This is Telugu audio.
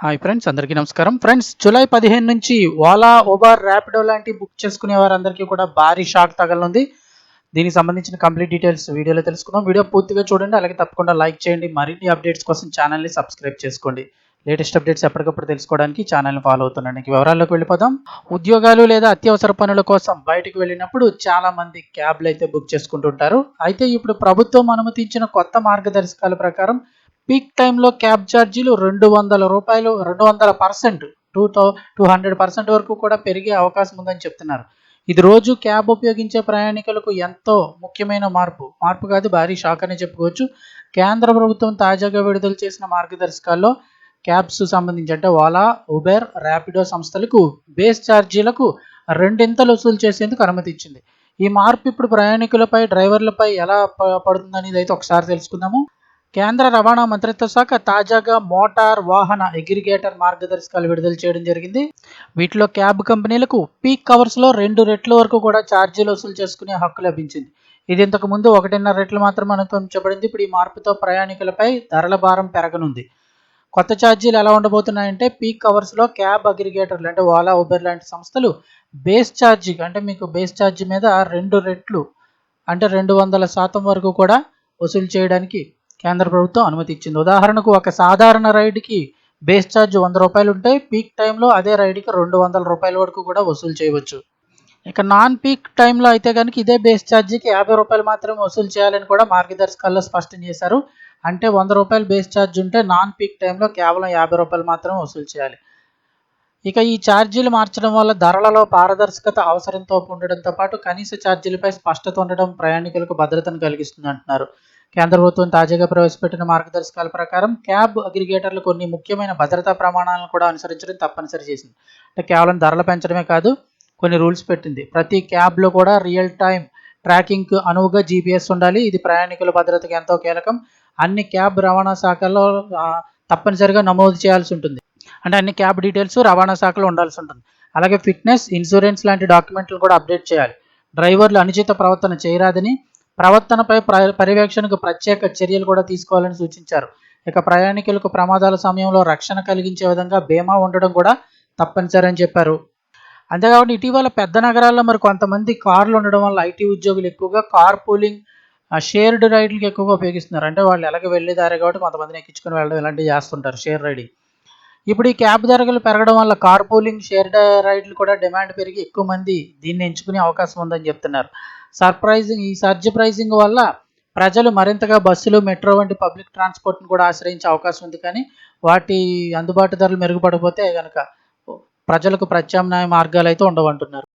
హాయ్ ఫ్రెండ్స్ అందరికీ నమస్కారం. ఫ్రెండ్స్ జూలై పదిహేను నుంచి ఓలా ఓబర్ ర్యాపిడో లాంటి బుక్ చేసుకునే వారందరికీ కూడా భారీ షాక్ తగలనుంది. దీనికి సంబంధించిన కంప్లీట్ డీటెయిల్స్ వీడియోలో తెలుసుకుందాం. వీడియో పూర్తిగా చూడండి అలాగే తప్పకుండా లైక్ చేయండి. మరిన్ని అప్డేట్స్ కోసం ఛానల్ని సబ్స్క్రైబ్ చేసుకోండి. లేటెస్ట్ అప్డేట్స్ ఎప్పటికప్పుడు తెలుసుకోవడానికి ఛానల్ని ఫాలో అవుతుండండి. వివరాల్లోకి వెళ్ళిపోదాం. ఉద్యోగాలు లేదా అత్యవసర పనుల కోసం బయటకు వెళ్ళినప్పుడు చాలా మంది క్యాబ్లు అయితే బుక్ చేసుకుంటుంటారు. అయితే ఇప్పుడు ప్రభుత్వం అనుమతించిన కొత్త మార్గదర్శకాల ప్రకారం పీక్ టైంలో క్యాబ్ ఛార్జీలు రెండు వందల రూపాయలు రెండు వందల percent two thou two hundred percent వరకు కూడా పెరిగే అవకాశం ఉందని చెప్తున్నారు. ఇది రోజు క్యాబ్ ఉపయోగించే ప్రయాణికులకు ఎంతో ముఖ్యమైన మార్పు. మార్పు కాదు భారీ షాక్ అని చెప్పుకోవచ్చు. కేంద్ర ప్రభుత్వం తాజాగా విడుదల చేసిన మార్గదర్శకాల్లో క్యాబ్స్ సంబంధించి అంటే ఓలా ఉబెర్ ర్యాపిడో సంస్థలకు బేస్ ఛార్జీలకు రెండింతలు వసూలు చేసేందుకు అనుమతి ఇచ్చింది. ఈ మార్పు ఇప్పుడు ప్రయాణికులపై డ్రైవర్లపై ఎలా ప- పడుతుందనేది అయితే ఒకసారి తెలుసుకుందాము. కేంద్ర రవాణా మంత్రిత్వ శాఖ తాజాగా మోటార్ వాహన అగ్రిగేటర్ మార్గదర్శకాలు విడుదల చేయడం జరిగింది. వీటిలో క్యాబ్ కంపెనీలకు పీక్ కవర్స్లో రెండు రెట్ల వరకు కూడా ఛార్జీలు వసూలు చేసుకునే హక్కు లభించింది. ఇది ఇంతకు ముందు ఒకటిన్నర రెట్లు మాత్రం అనుమతించబడింది ఇప్పుడు ఈ మార్పుతో ప్రయాణికులపై ధరల భారం పెరగనుంది. కొత్త ఛార్జీలు ఎలా ఉండబోతున్నాయంటే పీక్ అవర్స్లో క్యాబ్ అగ్రిగేటర్లు అంటే ఓలా ఉబెర్ లాంటి సంస్థలు బేస్ ఛార్జీ అంటే మీకు బేస్ ఛార్జీ మీద రెండు రెట్లు అంటే రెండు వందల శాతం వరకు కూడా వసూలు చేయడానికి కేంద్ర ప్రభుత్వం అనుమతి ఇచ్చింది ఉదాహరణకు ఒక సాధారణ రైడ్కి బేస్ ఛార్జ్ వంద రూపాయలు ఉంటాయి పీక్ టైంలో అదే రైడ్కి రెండు వందల రూపాయల వరకు కూడా వసూలు చేయవచ్చు. ఇక నాన్ పీక్ టైంలో అయితే కనుక ఇదే బేస్ ఛార్జీకి యాభై రూపాయలు మాత్రమే వసూలు చేయాలని కూడా మార్గదర్శకాల్లో స్పష్టం చేశారు. అంటే వంద రూపాయలు బేస్ ఛార్జ్ ఉంటే నాన్ పీక్ టైంలో కేవలం యాభై రూపాయలు మాత్రమే వసూలు చేయాలి. ఇక ఈ ఛార్జీలు మార్చడం వల్ల ధరలలో పారదర్శకత అవసరంతో ఉండడంతో పాటు కనీస ఛార్జీలపై స్పష్టత ఉండడం ప్రయాణికులకు భద్రతను కలిగిస్తుంది అంటున్నారు కేంద్ర ప్రభుత్వం తాజాగా ప్రవేశపెట్టిన మార్గదర్శకాల ప్రకారం క్యాబ్ అగ్రిగేటర్లు కొన్ని ముఖ్యమైన భద్రతా ప్రమాణాలను కూడా అనుసరించడం తప్పనిసరి చేసింది. అంటే కేవలం ధరలు పెంచడమే కాదు కొన్ని రూల్స్ పెట్టింది. ప్రతి క్యాబ్లో కూడా రియల్ టైం ట్రాకింగ్కు అనువుగా జీపీఎస్ ఉండాలి. ఇది ప్రయాణికుల భద్రతకు ఎంతో కీలకం. అన్ని క్యాబ్ రవాణా శాఖల్లో తప్పనిసరిగా నమోదు చేయాల్సి ఉంటుంది. అంటే అన్ని క్యాబ్ డీటెయిల్స్ రవాణా శాఖలో ఉండాల్సి ఉంటుంది. అలాగే ఫిట్నెస్ ఇన్సూరెన్స్ లాంటి డాక్యుమెంట్లు కూడా అప్డేట్ చేయాలి. డ్రైవర్లు అనుచిత ప్రవర్తన చేయరాదని ప్రవర్తనపై ప్ర- పర్యవేక్షణకు ప్రత్యేక చర్యలు కూడా తీసుకోవాలని సూచించారు. ఇక ప్రయాణికులకు ప్రమాదాల సమయంలో రక్షణ కలిగించే విధంగా బీమా ఉండడం కూడా తప్పనిసరి అని చెప్పారు. అంతేకాకుండా ఇటీవల పెద్ద నగరాల్లో మరి కొంతమంది కార్లు ఉండడం వల్ల ఐటీ ఉద్యోగులు ఎక్కువగా కార్ పూలింగ్ షేర్డ్ రైడ్లకు ఎక్కువగా ఉపయోగిస్తున్నారు. అంటే వాళ్ళు ఎలాగ వెళ్ళేదారే కాబట్టి కొంతమందిని ఎక్కించుకుని వెళ్ళడం ఇలాంటివి చేస్తుంటారు షేర్ రైడింగ్. ఇప్పుడు ఈ క్యాబ్ ధరలు పెరగడం వల్ల కార్ పూలింగ్ షేర్డ్ రైడ్లు కూడా డిమాండ్ పెరిగి ఎక్కువ మంది దీన్ని ఎంచుకునే అవకాశం ఉందని చెప్తున్నారు. సర్ప్రైజింగ్ ఈ సర్జ్ ప్రైజింగ్ వల్ల ప్రజలు మరింతగా బస్సులు మెట్రో వంటి పబ్లిక్ ట్రాన్స్పోర్ట్ను కూడా ఆశ్రయించే అవకాశం ఉంది. కానీ వాటి అందుబాటు ధరలు మెరుగుపడిపోతే కనుక ప్రజలకు ప్రత్యామ్నాయ మార్గాలు అయితే ఉండవంటున్నారు.